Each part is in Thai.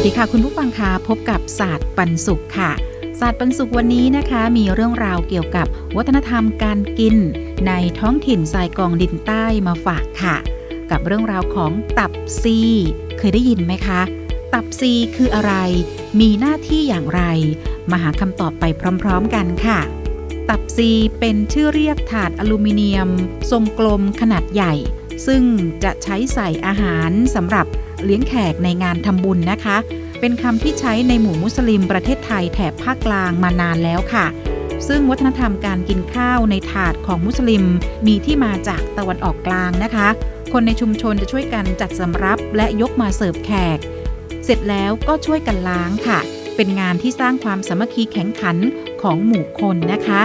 วัสดีค่ะคุณผู้ฟังคะพบกับศาสตร์ปันสุขค่ะ ศาสตร์ปันสุขวันนี้นะคะ มีเรื่องราวเกี่ยวกับวัฒนธรรมการกิน ในท้องถิ่นทรายกองดินใต้มาฝากค่ะ กับเรื่องราวของตับซี เคยได้ยินไหมคะ ตับซีคืออะไร มีหน้าที่อย่างไร มาหาคำตอบไปพร้อมๆกันค่ะ ตับซีเป็นชื่อเรียกถาดอลูมิเนียม ทรงกลมขนาดใหญ่ ซึ่งจะใช้ใส่อาหารสำหรับ เลี้ยงแขกในงานทำบุญนะคะ เป็นคำที่ใช้ในหมู่มุสลิมประเทศไทยแถบภาคกลางมานานแล้วค่ะ ซึ่งวัฒนธรรมการกินข้าวในถาดของมุสลิมมีที่มาจากตะวันออกกลางนะคะ คนในชุมชนจะช่วยกันจัดสำรับและยกมาเสิร์ฟแขก เสร็จแล้วก็ช่วยกันล้างค่ะ เป็นงานที่สร้างความสามัคคีแข็งขันของหมู่คนนะคะ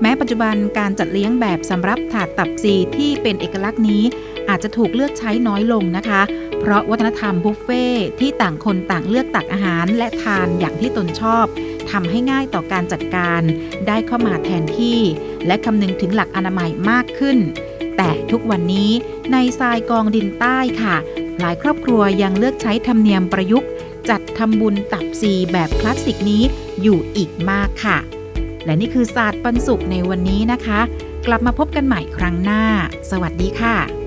แม้ปัจจุบันการจัดเลี้ยงแบบสำรับถาดตับซีที่เป็นเอกลักษณ์นี้ อาจจะถูกเลือกใช้น้อยลงนะคะ เพราะวัฒนธรรมบุฟเฟ่ที่ต่างคนต่างเลือกตักอาหารและทานอย่างที่ตนชอบทำให้ง่ายต่อการจัดการได้เข้ามาแทนที่ และคำนึงถึงหลักอนามัยมากขึ้น แต่ทุกวันนี้ในทรายกองดินใต้ค่ะ หลายครอบครัวยังเลือกใช้ธรรมเนียมประยุกต์ จัดทำบุญตับซีแบบคลาสสิกนี้อยู่อีกมากค่ะ และนี่คือศาสตร์ปันสุขในวันนี้นะคะ กลับมาพบกันใหม่ครั้งหน้า สวัสดีค่ะ